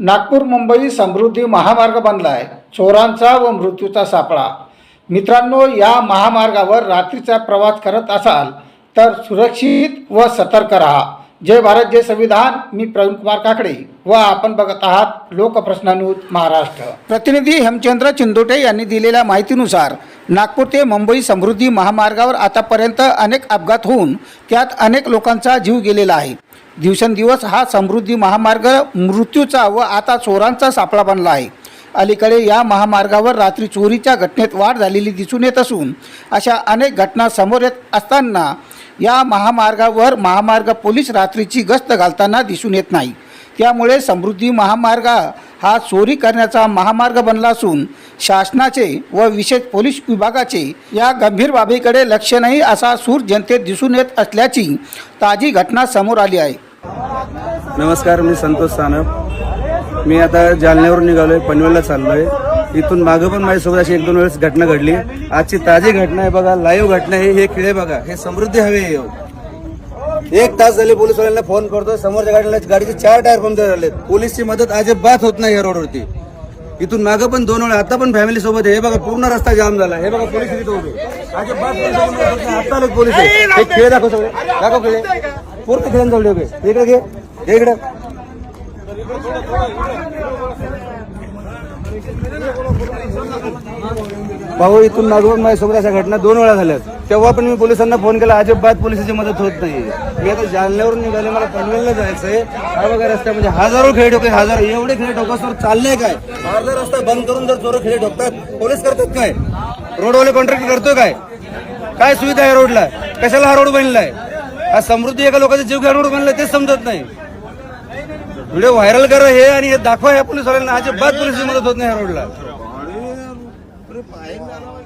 नागपूर मुंबई समृद्धी महामार्ग बनला आहे चोरांचा व मृत्यूचा सापळा. मित्रांनो या महामार्गावर रात्रीचा प्रवास करत असाल तर सुरक्षित व सतर्क राहा. जय भारत जय संविधान. मी प्रवीण कुमार काकडे व आपण बघत आहात लोकप्रश्नानुत महाराष्ट्र. प्रतिनिधी हेमचंद्र चिंदोटे यांनी दिलेल्या माहितीनुसार नागपूर ते मुंबई समृद्धी महामार्गावर आतापर्यंत अनेक अपघात होऊन त्यात अनेक लोकांचा जीव गेलेला आहे. दिवसेंदिवस हा समृद्धी महामार्ग मृत्यूचा व आता चोरांचा सापळा बनला आहे. अलीकडे या महामार्गावर रात्री चोरीच्या घटनेत वाढ झालेली दिसून येत असून अशा अनेक घटना समोर येत असताना या महामार्गावर महामार्ग पोलीस रात्रीची गस्त घालताना दिसून येत नाही. त्यामुळे समृद्धी महामार्ग हा चोरी करण्याचा महामार्ग बनला असून शासनाचे व विशेष पोलीस विभागाचे या गंभीर बाबीकडे लक्ष नाही असा सूर जनतेत दिसून येत असल्याची ताजी घटना समोर आली आहे. नमस्कार मी संतोष सानप. मी आता जालन्यावरून निघालो आहे पनवेलला आहे इथून मागं पण माझ्यासोबत अशी एक दोन वेळेस घटना घडली. आजची ताजी घटना आहे बघा लाईव्ह घटना आहे हे खेळ बघा हे समृद्धी हवे आहे हो. एक तास झाले पोलीसवाल्यांना फोन करतो समोरच्या गाडीला गाडीचे चार टायर पंक्चर झालेत. पोलीसची मदत अजिबात होत नाही या रोडवरती इथून मागं पण दोन वेळा आता पण फॅमिली सोबत आहे. हे बघा पूर्ण रस्ता जाम झाला. हे बघा पोलीस आता पोलीस आहे. हे खेळ दाखव सगळे. दाखव खेळ. पूर्ण खेळांजवळ उभे इकडे घे. हे इकडे. भाऊ इथून मागवून माझ्यासोबत अशा घटना दोन वेळा झाल्यात. तेव्हा पण मी पोलिसांना फोन केला अजिबात पोलिसाची मदत होत नाही मी आता जालन्यावरून निघाले मला पनवेलला जायचंय. हा बघा रस्ता म्हणजे हजारो खेळ ठोके हजार एवढे खेळ ठोका सर चाललंय काय? अर्धा रस्ता बंद करून जर चोर खेळ ठोकतात पोलीस करतात काय? रोडवाले कॉन्ट्रॅक्ट करतोय काय? काय सुविधा आहे रोडला? कशाला हा रोड बनलाय? हा समृद्धी एका लोकांचा जीव घ्या रोड बनलाय तेच समजत नाही. व्हिडिओ व्हायरल करा हे आणि हे दाखवा या पोलीसवाल्यांना अजिबात पोलिसची मदत होत नाही या रोडला. 买。